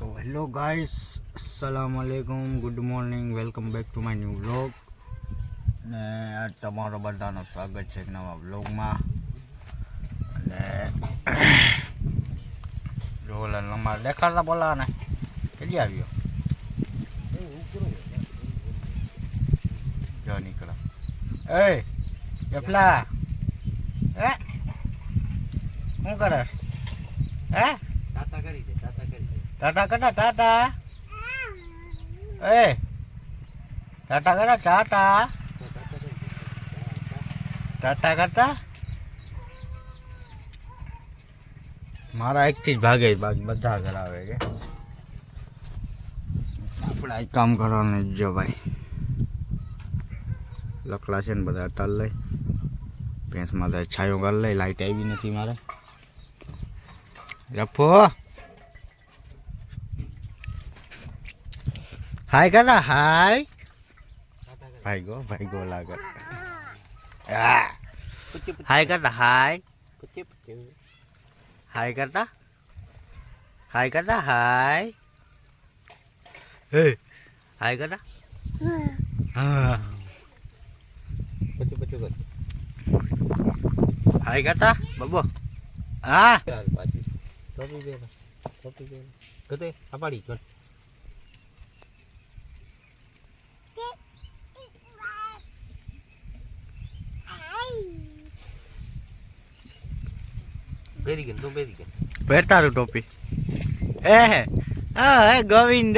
તો hello guys અસલામ વાલેકુમ good morning, welcome back to my new vlog. ને આજ તમારો બધાનો સ્વાગત છે એક નવા વ્લોગમાં. અને જો ઓલા નંબર દેખાડતા બોલા ને કેટલી આવ્યો? જો નીકળો. એ એફલા હે? શું હે? કરી દે તાતા કરી દે. ટાટા કરતા ટાટા. એ, ટાટા કરતા ટાટા. ટાટા કરતા? મારા એકથી જ ભાગે ભાગ બધા કરાવે છે. આપણે આ કામ કરવાનું જ ભાઈ. લકડા છે ને બધા તાલ લઈ. ભેંસમાં છાયો કરી લઈ, લાઈટ આવી નથી મારે. રફો હાય કરતા હાય તાતા કરી ભાઈ ગો ભાઈ ગો લાગે આ, પુચ્ચી પુચ્ચી હાય કરતા હાય પુચ્ચી પુચ્ચી હાય કરતા હાય કરતા હાય હે હાય કરતા હા પુચ્ચી પુચ્ચી કર હાય કરતા બબો હા ચાલ પાછી ટોપી દે ટોપી દે કતે આ પાડી કર બેરી તું ગઈ. પહેર તારું ટોપી. એ હે હા ગોવિંદ.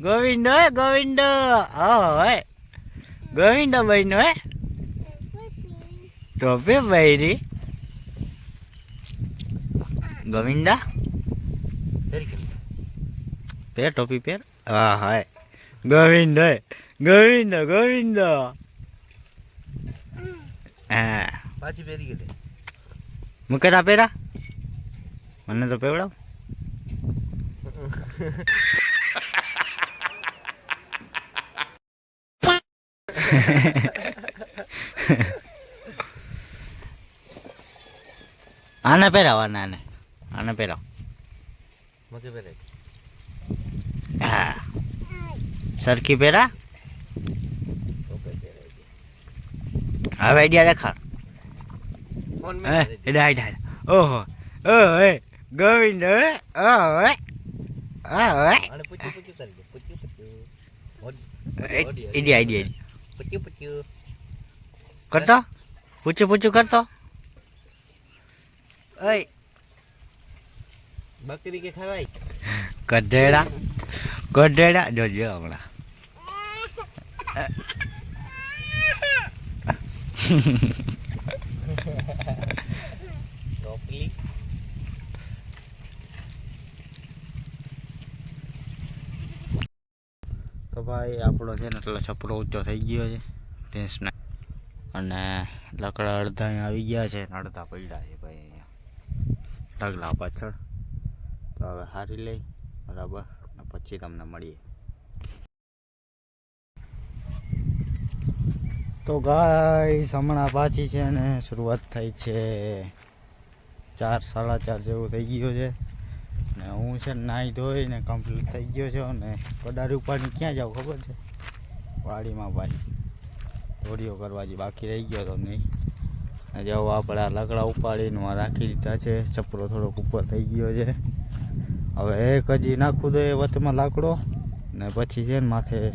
ગોવિંદ ગોવિંદ. હા હે. ગોવિંદ બહેનો હે. ટોપી ગોવિંદા? પેર ટોપી પેર હા હાય ગોવિંદ ગોવિંદ ગોવિંદ. હા. પાછી પહેરી ગઈ મુકેતા પેરા મને તો પેવડાવ આને પહેરાવ આને આને. આને પહેરાવ. મકે બેરે હા. સરખી પહેરા? હવે આઈડિયા દેખાડ ફોન હે મે એડા આઈડિયા ઓહો ઓહો એ ગોવિંદ હે ઓહો એ ઓહો એ આને પુચ્ચી પુચ્ચી કરી દે પુચ્ચી પુચ્ચી આઈડિયા આઈડિયા પુચ્ચી પુચ્ચી કરતો પૂછું પૂછું કરતો ઓય બકરી કે ખવાય ગધેડા ગધેડા જોજો હમણાં ટોપલી તો ભાઈ, આપણો છે ને એટલે છપરો ઊંચો થઈ ગયો છે. ભેંસના અને લકડા અડધા અહીંયા આવી ગયા છે ને અડધા પડ્યા છે ભાઈ અહીંયા. ઢગલા પાછળ. તો હવે હારી લઈ, બરાબર. અને પછી તમને મળીએ. તો ગાય હમણાં પાછી છે ને શરૂઆત થઈ છે. ચાર, સાડા ચાર જેવું થઈ ગયો છે. ને હું છે ને નાહી ધોઈને કમ્પ્લીટ થઈ ગયો છે ને કડારી ઉપાડીને ક્યાં જાઉં ખબર છે? વાડીમાં ભાઈ. ઘોડીઓ કરવા જે બાકી રહી ગયો તો નહીં. ને જો આપણે આ લકડા ઉપાડીને રાખી દીધા છે. ચપરો થોડોક ઉપર થઈ ગયો છે. હવે એક હજી નાખું તો એ વચમાં લાકડો ને પછી છે ને માથે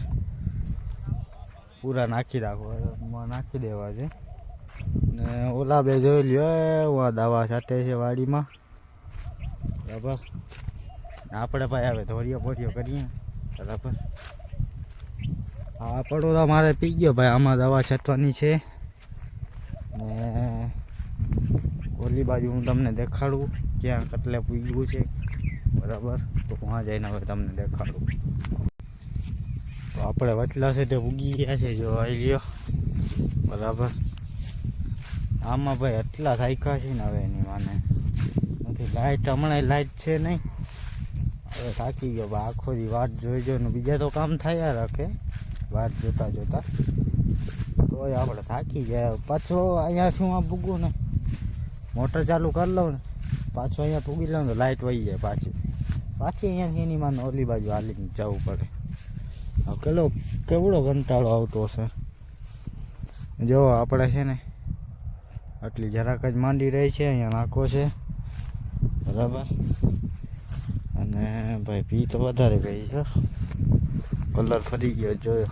પૂરા નાખી રાખવા નાખી દેવા છે. ને ઓલા બે જોઈ લ્યો હું દવા છાંટે છે વાડીમાં. બરાબર. આપણે ભાઈ હવે ધોરિયો બોરીઓ કરીએ. બરાબર. આ પડોદા મારે પી ગયો ભાઈ, આમાં દવા છાંટવાની છે. ને ઓલી બાજુ હું તમને દેખાડું, ક્યાં કટલે પૂગ્યું છે. બરાબર. તો ત્યાં જઈને હવે તમને દેખાડું. તો આપણે વચલા છે તે ઉગી ગયા છે, જો આવી લ્યો. બરાબર? આમાં ભાઈ એટલા થાયકા છે ને હવે એની માને. નથી લાઇટ હમણાં લાઇટ છે નહીં. હવે થાકી ગયો ભાઈ આખો દી વાત જોઈ જો ને બીજા તો કામ થયા રાખે. વાત જોતા જોતા. તોય આપણે થાકી જાય પાછો અહીંયાથી હું આ ભૂગું ને? મોટર ચાલુ કરી લઉં ને. પાછો અહીંયા પૂગી લઉં તો લાઇટ વહી જાય પાછી. પાછી અહીંયાથી એની માને ઓલી બાજુ હાલીને જવું પડે. હવે કેલો કેવડો કંટાળો આવતો હશે? જો, આપણે છે ને આટલી જરાક જ માંડી રહી છે, અહીંયા નાખો છે. બરાબર? અને ભાઈ પી તો વધારે ગઈ છે. કલર ફરી ગયો જોયો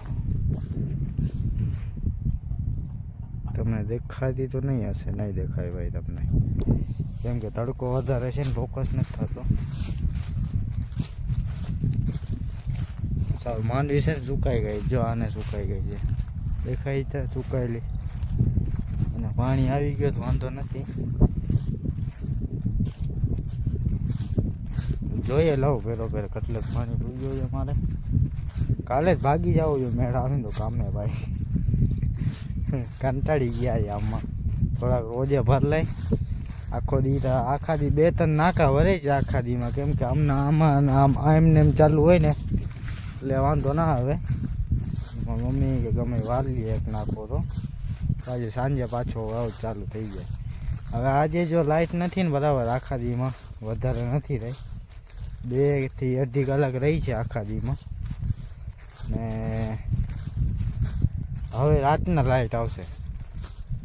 તમને દેખાતી તો નહીં હશે, નહીં દેખાય ભાઈ તમને. કેમ કે તડકો વધારે છે ને ફોકસ નથી થતો. ચાલ માંડવી છે ને, સુકાઈ ગઈ. જો, આને સુકાઈ ગઈ છે. દેખાય છે, સુકાયેલી. અને પાણી આવી ગયું તો વાંધો નથી. જોઈએ, લઉં પેલો પેલો કેટલું પાણી પી ગયું છે મારે. કાલે જ ભાગી જાવ જોઈએ મેળ આવીને તો કામે ભાઈ. કંટાળી ગયા છે આમાં. થોડાક રોજે ભર લઈ. આખો દી આખા દી બે ત્રણ નાકા વરે છે આખા દીમાં. કેમ કે આમના આમાં આમ એમને એમ ચાલુ હોય ને. એટલે વાંધો ના આવે. મારી મમ્મી કે ગમે વાર લઈએ એક નાખો તો. આજે સાંજે પાછો વાવ ચાલુ થઈ જાય. હવે આજે જો લાઇટ નથી ને બરાબર આખા દીમાં, વધારે નથી રહી. બેથી અઢી કલાક રહી છે આખા દીમાં. ને હવે રાતના લાઇટ આવશે.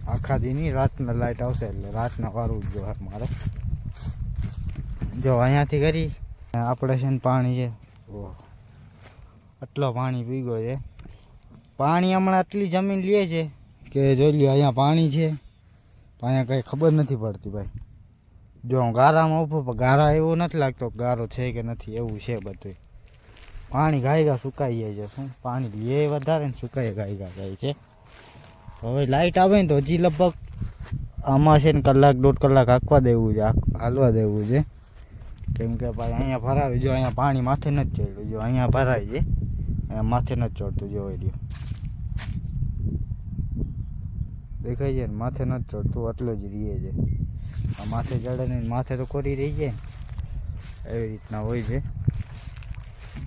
આખા દીની રાતના લાઇટ આવશે એટલે રાતના વારું જ મારે જો અહીંયાથી કરી આપણે છે ને પાણી છે. ઓહ, આટલો પાણી પી ગયો છે. પાણી હમણાં આટલી જમીન લે છે કે જોઈ લ્યો, અહીંયા પાણી છે. અહીંયા કંઈ ખબર નથી પડતી ભાઈ. જો હું ગારામાં ઊભો, પણ ગારા એવો નથી લાગતો ગારો છે કે નથી, એવું છે બધું પાણી ગાયગા સુકાઈ જાય છે. શું? પાણી લે વધારે ને સુકાઈ ગાયગા જાય છે. હવે લાઇટ આવે ને તો હજી લગભગ આમાં છે ને કલાક દોઢ કલાક હાંકવા દેવું છે હાલવા દેવું છે. કેમ કે ભાઈ અહીંયા ભરાવી, જો અહીંયા પાણી માથે નથી ચડ્યું, જો અહીંયા ભરાય છે. માથે નથી ચડતું જોવાઈ રહ્યો. દેખાય છે ને, માથે નથી ચડતું, આટલો જ રહે છે. આ માથે ચડે ને, માથે તો કોરી રહી ને. એવી રીતના હોય છે.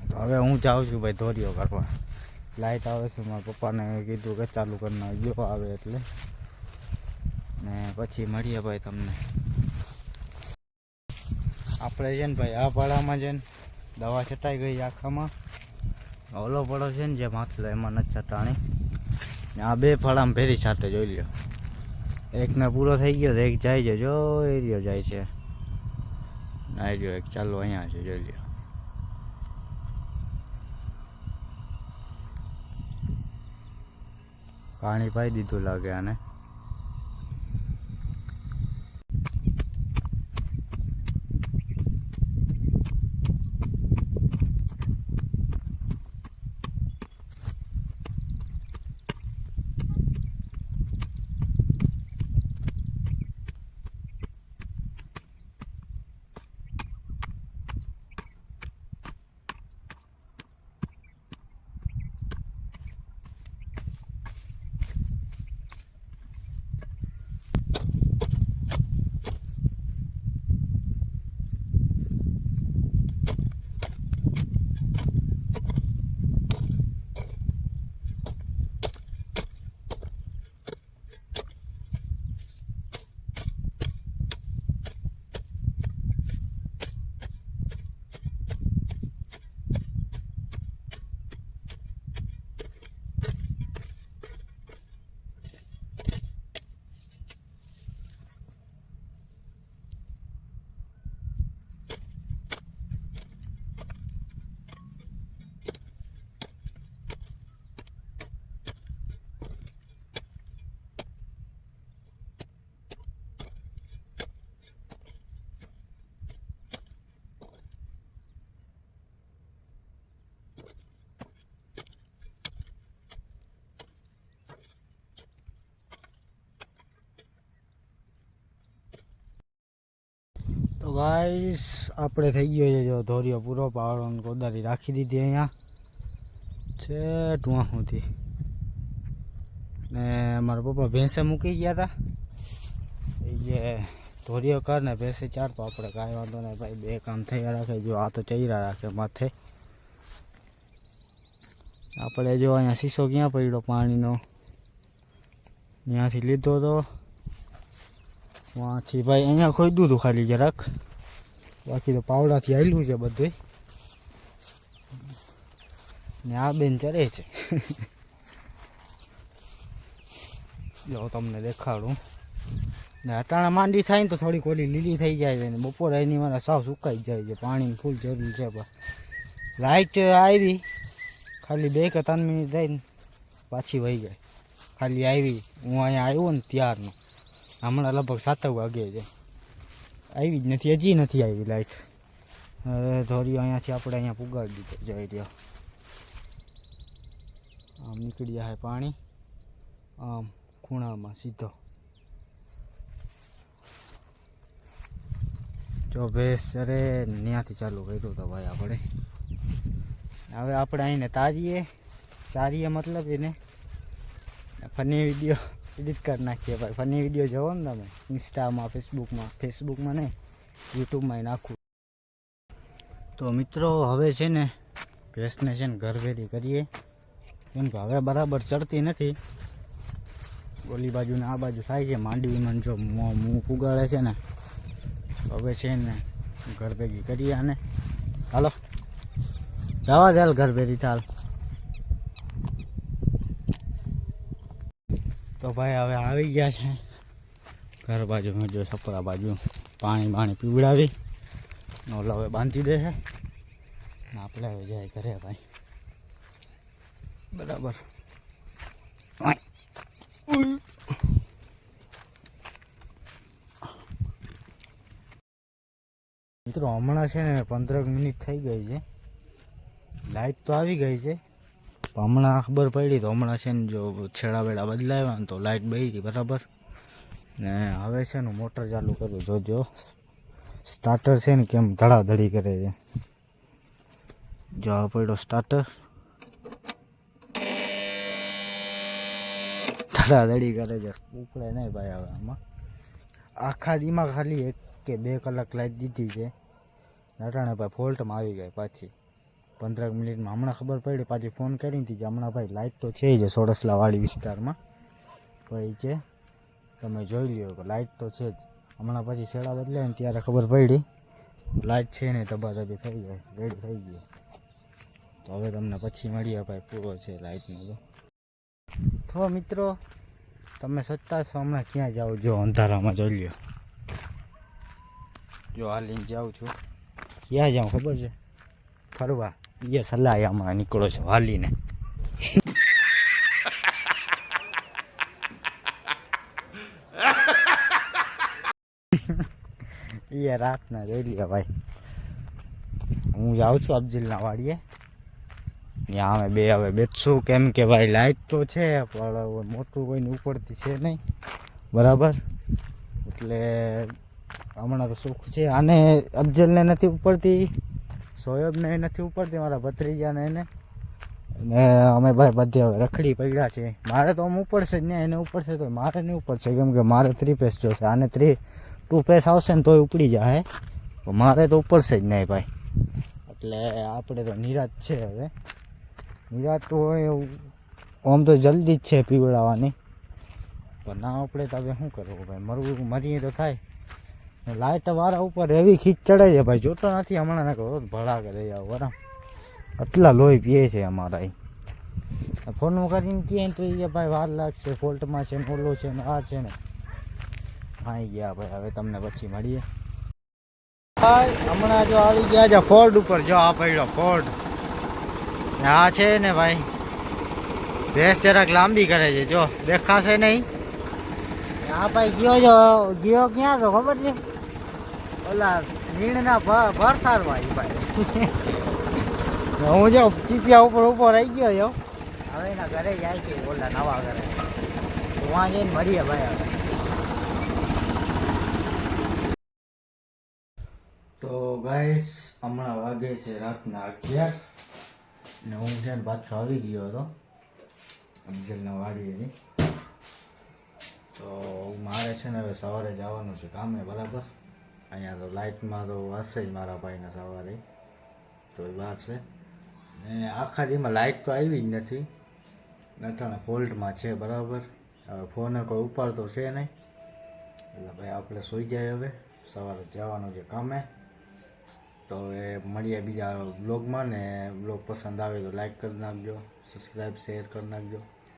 તો હવે હું જાઉં છું ભાઈ ધોરીઓ કરવા લાઇટ આવે છે, મારા પપ્પાને કીધું કે ચાલુ કરી નાખજો આવે એટલે. ને પછી મળીએ ભાઈ તમને. આપણે છે ને ભાઈ, આ પાડામાં છે ને, દવા છટાઈ ગઈ આખામાં. ઓલો પડો છે ને જે માથલો એમાં નથી છટાણી આ બે ફળામાં ભેરી સાથે જોઈ લ્યો. એકને પૂરો થઈ ગયો તો એક જાય છે જો એરિયો જાય છે. ના રહ્યો એક ચાલો અહીંયા છે, જોઈ લ્યો. પાણી પાઈ દીધું લાગે આને. ગાઈસ, આપણે થઈ ગયો છે જો ધોરીઓ પૂરો પાવડો કોદારી રાખી દીધી અહીંયા. છે ટુવા ને મારા પપ્પા ભેંસે મૂકી ગયા હતા એ જે ધોરીઓ કર ને ભેંસે ચાર, તો આપણે કાંઈ વાંધો નહીં ભાઈ, બે કામ થયા રાખે. જો આ તો ચૈરા રાખે માથે. આપણે જો અહીંયા શીશો ક્યાં પડ્યો પાણીનો? ત્યાંથી લીધો તો. વાંથી ભાઈ અહીંયા ખોઈ દૂધ ખાલી જરાક. બાકી તો પાવડાથી આવેલું છે બધું. ને આ બેન ચરે છે. જો તમને દેખાડું. ને અટાણા માંડી થાય ને તો થોડીક ઓલી લીલી થઈ જાય છે ને બપોરે એની મારા સાવ સુકાઈ જાય છે. પાણીની ફૂલ જરૂર છે પણ લાઇટ આવી. ખાલી બે કે ત્રણ મિનિટ રહીને પાછી વહી જાય. ખાલી આવી. હું અહીંયા આવ્યો ને ત્યારનો. હમણાં લગભગ સાત વાગે છે. આવી જ નથી, હજી નથી આવી લાઈટ. હવે ધોરી અહીંયાથી આપણે અહીંયા પુગાડી દીધો, જઈ રહ્યો. આમ નીકળી જાય પાણી. આમ ખૂણામાં સીધો. જો ભેસ અરે ત્યાંથી ચાલુ કર્યું તો ભાઈ આપણે. હવે આપણે અહીંને તારીએ. તારીએ મતલબ એને. ફની વીડિયો એડિટ કરી નાખીએ ભાઈ. ફની વીડિયો જોવો ને તમે. ઇન્સ્ટામાં ફેસબુકમાં ફેસબુકમાં નહીં યુટ્યુબમાં નાખું. તો મિત્રો, હવે છે ને ભેંસને છે ને ઘરભેરી કરીએ. કેમ કે હવે બરાબર ચડતી નથી. ઓલી બાજુ ને આ બાજુ થાય છે, માંડવીમાં જો મોં મું પુગાડે છે ને. હવે છે ને ઘર ભેગી કરીએ અને હાલો. જવા દે ઘર ભેરી ચાલ. તો ભાઈ હવે આવી ગયા છે. ઘર બાજુ જો સપરા બાજુ પાણી બાણી પીવડાવી. ઓલા હવે બાંધી દે છે. આપણે હવે જાય ઘરે ભાઈ. બરાબર. મિત્રો, હમણાં છે ને પંદરક મિનિટ થઈ ગઈ છે. લાઈટ તો આવી ગઈ છે. હમણાં ખબર પડી તો હમણાં છે ને જો છેડા વેડા બદલાવ્યા ને તો લાઇટ બળી બરાબર. ને હવે છે ને મોટર ચાલુ કરું, જોજો. સ્ટાર્ટર છે ને કેમ ધડાધડી કરે છે. જો પડ્યો સ્ટાર્ટર. ધડાધડી કરે છે. ઉકળે નહીં ભાઈ હવે આમાં. આખા દીમાં ખાલી એક કે બે કલાક લાઈટ દીધી છે. નટાણે ભાઈ ફોલ્ટમાં આવી ગઈ પાછી. પંદર મિનિટમાં. હમણાં ખબર પડી, પાછી ફોન કરી હતી કે હમણાં ભાઈ લાઇટ તો છે જ સોડસલાવાળી વિસ્તારમાં. ભાઈ છે તમે જોઈ લ્યો કે લાઇટ તો છે જ. હમણાં પછી છેડા બદલે ને ત્યારે ખબર પડી લાઇટ છે ને તબાતબી થઈ જાય રેડી થઈ ગઈ. તો હવે તમને પછી મળીએ ભાઈ પૂરો છે લાઈટનો તો. તો મિત્રો, તમે સત્તા છો હમણાં ક્યાં જાઓ? જો અંધારામાં જોઈ લ્યો. જો હાલીને જાઉં છું. ક્યાં જાઉં ખબર છે? ફરવા. એ સલાહ હમણાં નીકળો છો વાલીને. એ રાતના જોઈ લે ભાઈ. હું જાઉં છું અફજીલના વાડીએ. ત્યાં અમે બે, હવે બેસશું કેમ કે ભાઈ લાઈટ તો છે, પણ મોટું કોઈને ઉપડતી છે નહીં. બરાબર? એટલે હમણાં તો સુખ છે. આને અફજલને નથી ઉપડતી સોયબને નથી ઉપડતી, મારા ભત્રીજાને એને. ને અમે ભાઈ બધે હવે રખડી પડ્યા છે મારે તો આમ ઉપડશે જ ને, એને ઉપડશે તો મારે નહીં ઉપડશે. કેમ કે મારે થ્રી પેસ જોશે. આને થ્રી ટુ પેસ આવશે ને તોય ઉપડી જાય તો મારે તો ઉપડશે જ નહીં ભાઈ. એટલે આપણે તો નિરાશ છે હવે. નિરાશ તો હોય આમ તો જલ્દી જ છે પીવડાવવાની. પણ ના આપણે તો હવે શું કરવું ભાઈ? મરવું, મરીએ તો થાય. લાઇટ વાળા ઉપર એવી ખીચ ચડે છે ભાઈ, જોતો નથી હમણાં, ના કહો ભળા કરે આવો, બરાબર. આટલા લોહી પીએ છે અમારા અહીં. ફોન કરીને કહે તો એ ભાઈ વાર લાગશે ફોલ્ટમાં છે ને ઓલો છે ને આ છે ને. આવી ગયા ભાઈ, હવે તમને પછી મળીએ. ભાઈ, હમણાં જો આવી ગયા છે ફોર્ડ ઉપર, જો આ પડ્યો ફોર્ડ આ છે ને ભાઈ, ભેંસ જરાક લાંબી કરે છે, જો દેખાશે નહીં. આ ભાઈ ગયો જો ગયો ક્યાં તો ખબર છે? ઓલા નીણના ભરસારમાં એ ભાઈ. હું જો ચીપિયા ઉપર ઉપર આવી ગયો જો હવે એના ઘરે જાય છે ઓલા નવા ઘરે. તો વાં જઈને મળીએ ભાઈ હવે. તો ગાઈસ હમણાં વાગે છે રાતના અગિયાર. ને હું છે ને પાછો આવી ગયો હતો. અફજલના વાડીએથી. છે ને હવે સવારે જવાનું છે કામે, બરાબર? અહીંયા તો લાઇટમાં તો હશે જ મારા ભાઈને સવારે. તો એ વાત છે. ને આખા દીમાં લાઇટ તો આવી જ નથી. નટાણા ફોલ્ટમાં છે, બરાબર? હવે ફોને કોઈ ઉપાડતો છે નહીં. એટલે ભાઈ આપણે સૂઈ જાય હવે. સવારે જવાનું છે કામે. તો હવે મળીએ બીજા બ્લોગમાં ને. બ્લોગ પસંદ આવે તો લાઈક કરી નાખજો સબસ્ક્રાઈબ શેર કરી નાખજો.